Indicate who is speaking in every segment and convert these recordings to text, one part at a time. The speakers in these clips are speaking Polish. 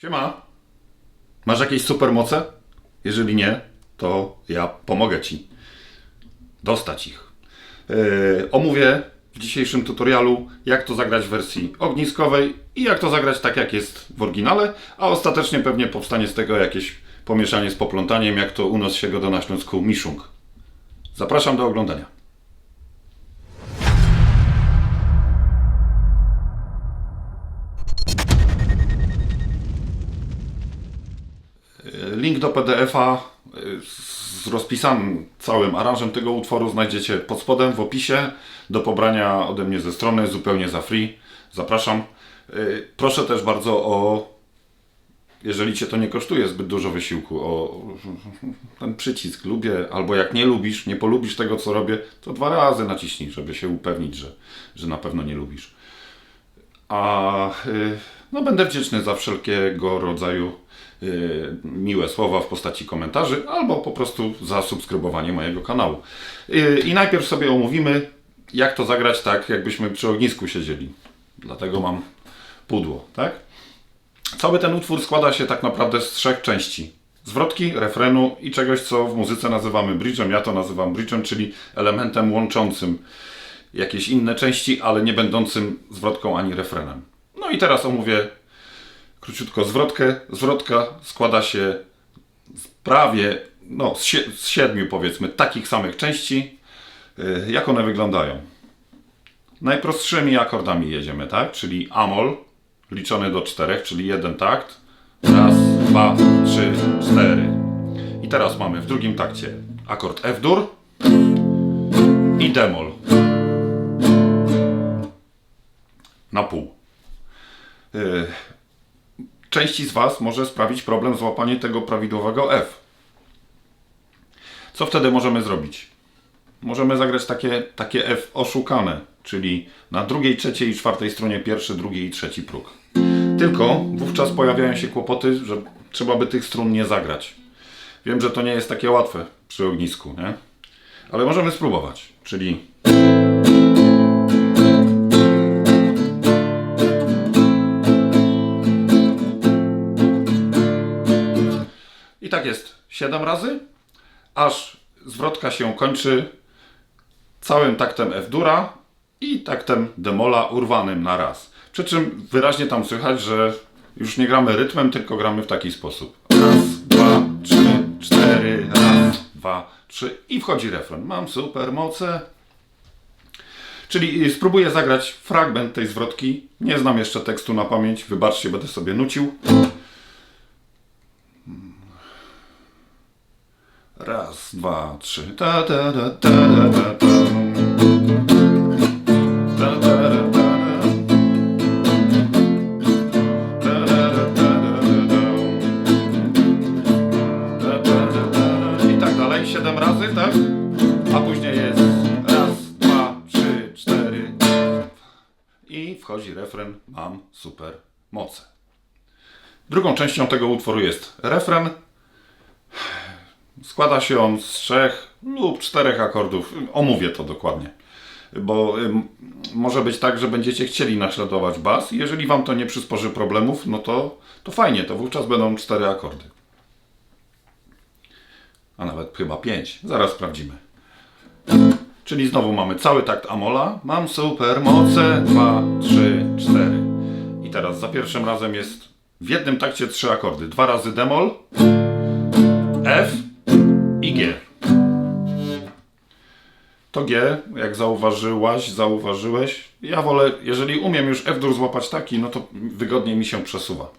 Speaker 1: Siema. Masz jakieś supermoce? Jeżeli nie, to ja pomogę Ci dostać ich. Yy, omówię w dzisiejszym tutorialu, jak to zagrać w wersji ogniskowej i jak to zagrać tak, jak jest w oryginale, a ostatecznie pewnie powstanie z tego jakieś pomieszanie z poplątaniem, jak to u nas się go do na Śląsku miszung. Zapraszam do oglądania. Link do PDF-a y, z rozpisanym całym aranżem tego utworu znajdziecie pod spodem w opisie do pobrania ode mnie ze strony zupełnie za free. Zapraszam. Y, Proszę też bardzo o, jeżeli Cię to nie kosztuje zbyt dużo wysiłku, o ten przycisk lubię, albo jak nie lubisz, nie polubisz tego co robię, to dwa razy naciśnij, żeby się upewnić, że, że na pewno nie lubisz. A y, no, będę wdzięczny za wszelkiego rodzaju miłe słowa w postaci komentarzy albo po prostu za subskrybowanie mojego kanału. Y, I najpierw sobie omówimy, jak to zagrać tak, jakbyśmy przy ognisku siedzieli. Dlatego mam pudło, tak? Cały ten utwór składa się tak naprawdę z trzech części. Zwrotki, refrenu i czegoś, co w muzyce nazywamy bridge'em. Ja to nazywam bridge'em, czyli elementem łączącym jakieś inne części, ale nie będącym zwrotką ani refrenem. No i teraz omówię króciutko zwrotkę. Zwrotka składa się z prawie, no z, sie- z siedmiu powiedzmy, takich samych części. Yy, Jak one wyglądają? Najprostszymi akordami jedziemy, tak? Czyli amol, liczony do czterech, czyli jeden takt. Raz, dwa, trzy, cztery. I teraz mamy w drugim takcie akord F-dur i demol na pół. Części z Was może sprawić problem złapanie tego prawidłowego F. Co wtedy możemy zrobić? Możemy zagrać takie, takie F oszukane, czyli na drugiej, trzeciej i czwartej stronie pierwszy, drugi i trzeci próg. Tylko wówczas pojawiają się kłopoty, że trzeba by tych strun nie zagrać. Wiem, że to nie jest takie łatwe przy ognisku, nie? Ale możemy spróbować. Czyli I tak jest 7 razy, aż zwrotka się kończy całym taktem F-dura i taktem demola urwanym na raz. Przy czym wyraźnie tam słychać, że już nie gramy rytmem, tylko gramy w taki sposób. Raz, dwa, trzy, cztery, raz, dwa, trzy i wchodzi refren. Mam super moce. Czyli spróbuję zagrać fragment tej zwrotki. Nie znam jeszcze tekstu na pamięć, wybaczcie, będę sobie nucił. Raz, trzy. Ta, ta. I tak dalej, siedem razy, tak? A później jest raz, dwa, trzy, cztery. I wchodzi refren Mam super moce. Drugą częścią tego utworu jest refren, Składa się on z trzech lub czterech akordów. Omówię to dokładnie. Bo może być tak, że będziecie chcieli naśladować bas. Jeżeli wam to nie przysporzy problemów, no to, to fajnie, to wówczas będą cztery akordy. A nawet chyba pięć. Zaraz sprawdzimy. Czyli znowu mamy cały takt Amola. Mam super moce. Dwa, trzy, cztery. I teraz za pierwszym razem jest w jednym takcie trzy akordy. Dwa razy demol, F G. To G, jak zauważyłaś, zauważyłeś, ja wolę, jeżeli umiem już F-dur złapać taki, no to wygodniej mi się przesuwa.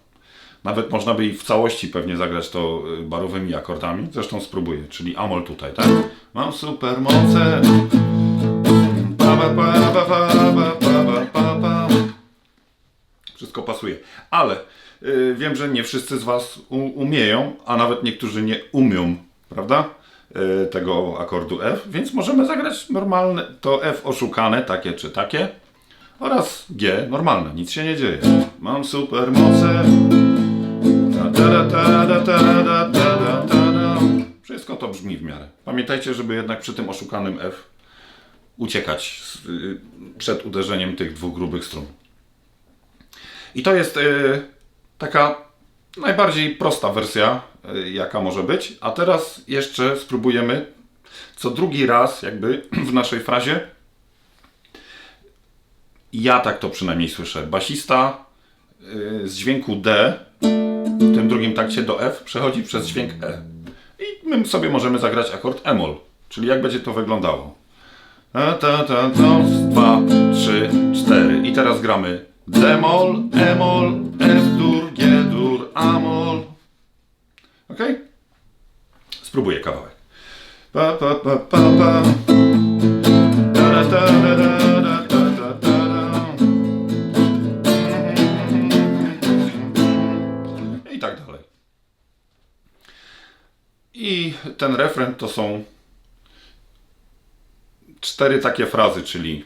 Speaker 1: Nawet można by i w całości pewnie zagrać to y, barowymi akordami. Zresztą spróbuję, czyli Amol tutaj, tak? Mam super moce. Wszystko pasuje. Ale yy, wiem, że nie wszyscy z Was umieją, a nawet niektórzy nie umią, prawda? Y, tego akordu F, więc możemy zagrać normalne, to F oszukane, takie czy takie, oraz G normalne, nic się nie dzieje. Mam super moce. Wszystko to brzmi w miarę. Pamiętajcie, żeby jednak przy tym oszukanym F uciekać y, przed uderzeniem tych dwóch grubych strun. I to jest y, taka najbardziej prosta wersja jaka może być. A teraz jeszcze spróbujemy co drugi raz, jakby w naszej frazie. Ja tak to przynajmniej słyszę. Basista y, z dźwięku D w tym drugim takcie do F przechodzi przez dźwięk E. I my sobie możemy zagrać akord E-moll. Czyli jak będzie to wyglądało. Ta, ta, ta, raz, dwa, trzy, cztery. I teraz gramy D-moll, E-moll, F-dur, G-dur, A-moll. Spróbuję kawałek. Pa, pa, pa, pa, pa. Tak. I ten refren to są cztery takie frazy, czyli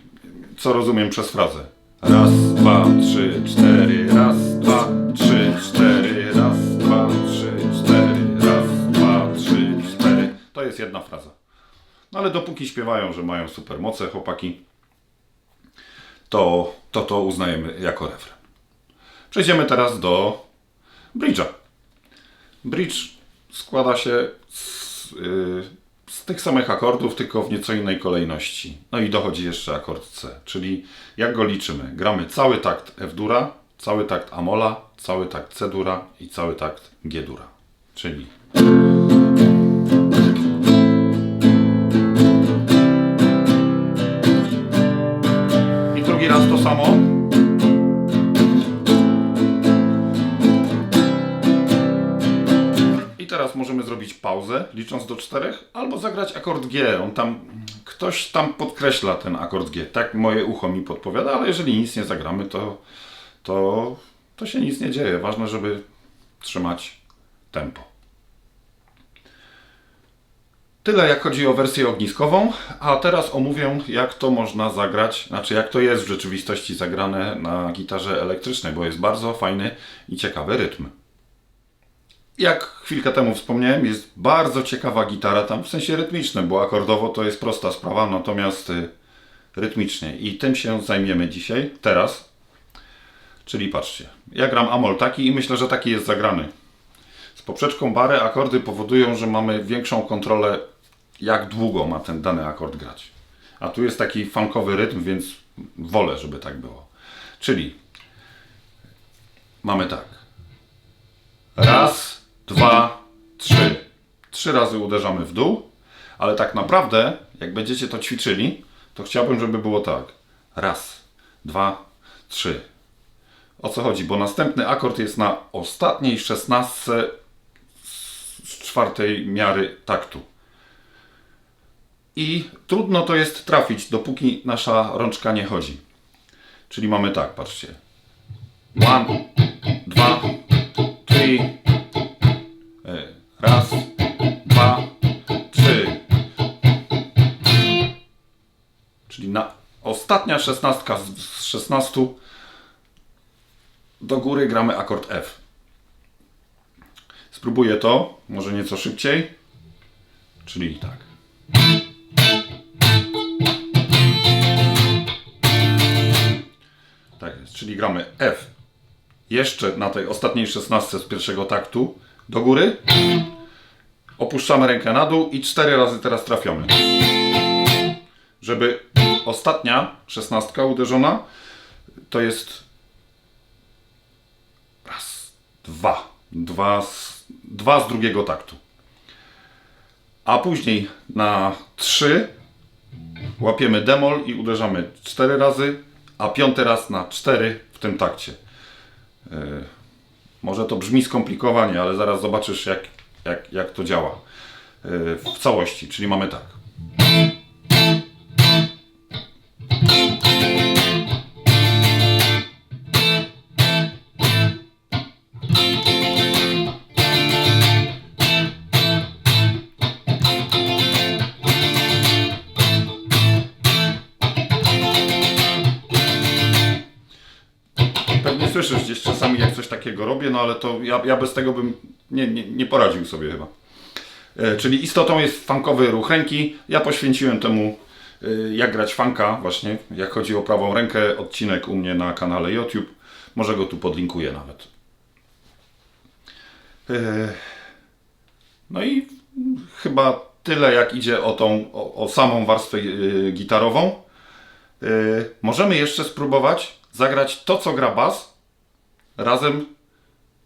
Speaker 1: co rozumiem przez frazę. Raz, dwa, trzy, cztery, jedna fraza. No ale dopóki śpiewają, że mają supermoce chłopaki, to to, to uznajemy jako refren. Przejdziemy teraz do bridge'a. Bridge składa się z, yy, z tych samych akordów, tylko w nieco innej kolejności. No i dochodzi jeszcze akord C, czyli jak go liczymy? Gramy cały takt F-dura, cały takt Amola, cały takt C-dura i cały takt G-dura. Czyli drugi raz to samo. I teraz możemy zrobić pauzę, licząc do czterech, albo zagrać akord G. On tam, ktoś tam podkreśla ten akord G. Tak moje ucho mi podpowiada, ale jeżeli nic nie zagramy, to, to, to się nic nie dzieje. Ważne, żeby trzymać tempo. Tyle jak chodzi o wersję ogniskową, a teraz omówię jak to można zagrać, znaczy jak to jest w rzeczywistości zagrane na gitarze elektrycznej, bo jest bardzo fajny i ciekawy rytm. Jak chwilkę temu wspomniałem, jest bardzo ciekawa gitara tam w sensie rytmicznym, bo akordowo to jest prosta sprawa, natomiast y, rytmicznie. I tym się zajmiemy dzisiaj, teraz. Czyli patrzcie, ja gram Amol taki i myślę, że taki jest zagrany. Z poprzeczką barę akordy powodują, że mamy większą kontrolę, jak długo ma ten dany akord grać. A tu jest taki funkowy rytm, więc wolę, żeby tak było. Czyli mamy tak. Raz, dwa, trzy. Trzy razy uderzamy w dół, ale tak naprawdę, jak będziecie to ćwiczyli, to chciałbym, żeby było tak. Raz, dwa, trzy. O co chodzi? Bo następny akord jest na ostatniej szesnastce z czwartej miary taktu. I trudno to jest trafić, dopóki nasza rączka nie chodzi. Czyli mamy tak, patrzcie. One, dwa, three. E, Raz, dwa, trzy. Czyli na ostatnia szesnastka z- 16 do góry gramy akord F. Spróbuję to, może nieco szybciej. Czyli tak. Czyli gramy F jeszcze na tej ostatniej szesnastce z pierwszego taktu do góry. Opuszczamy rękę na dół i cztery razy teraz trafiamy. Żeby ostatnia szesnastka uderzona to jest raz, dwa. Dwa z, dwa z drugiego taktu. A później na trzy łapiemy demol i uderzamy cztery razy, a piąty raz na cztery w tym takcie. Yy, Może to brzmi skomplikowanie, ale zaraz zobaczysz, jak, jak, jak to działa yy, w całości. Czyli mamy tak. Słyszysz gdzieś czasami, jak coś takiego robię, no ale to ja, ja bez tego bym nie, nie, nie poradził sobie chyba. E, Czyli istotą jest funkowy ruch ręki. Ja poświęciłem temu, e, jak grać funka, właśnie, jak chodzi o prawą rękę, odcinek u mnie na kanale YouTube. Może go tu podlinkuję nawet. Yy, No i chyba tyle, jak idzie o tą, o, o samą warstwę gitarową. Możemy jeszcze spróbować zagrać to, co gra bas, razem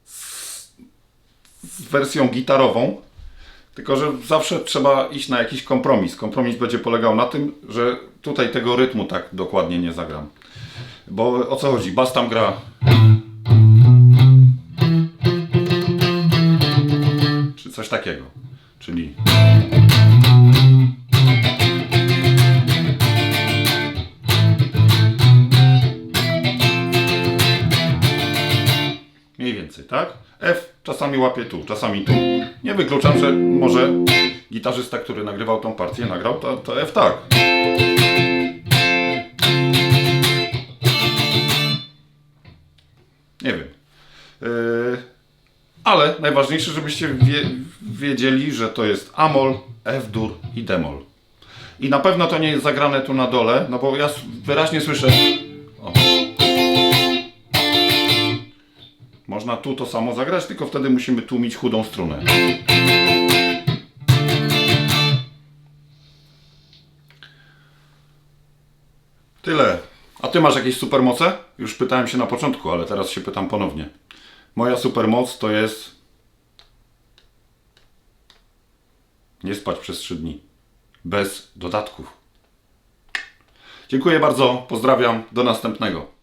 Speaker 1: z, z wersją gitarową. Tylko, że zawsze trzeba iść na jakiś kompromis. Kompromis będzie polegał na tym, że tutaj tego rytmu tak dokładnie nie zagram. Bo o co chodzi? Bas tam gra. Czy coś takiego. Czyli. Tak? F czasami łapie tu, czasami tu. Nie wykluczam, że może gitarzysta, który nagrywał tą partię, nagrał to, to F tak. Nie wiem. Yy, ale najważniejsze, żebyście wie, wiedzieli, że to jest Amol, F-dur i Demol. I na pewno to nie jest zagrane tu na dole, no bo ja wyraźnie słyszę. Można tu to samo zagrać, tylko wtedy musimy tłumić chudą strunę. Tyle. A ty masz jakieś supermoce? Już pytałem się na początku, ale teraz się pytam ponownie. Moja supermoc to jest nie spać przez 3 dni. Bez dodatków. Dziękuję bardzo, pozdrawiam, do następnego.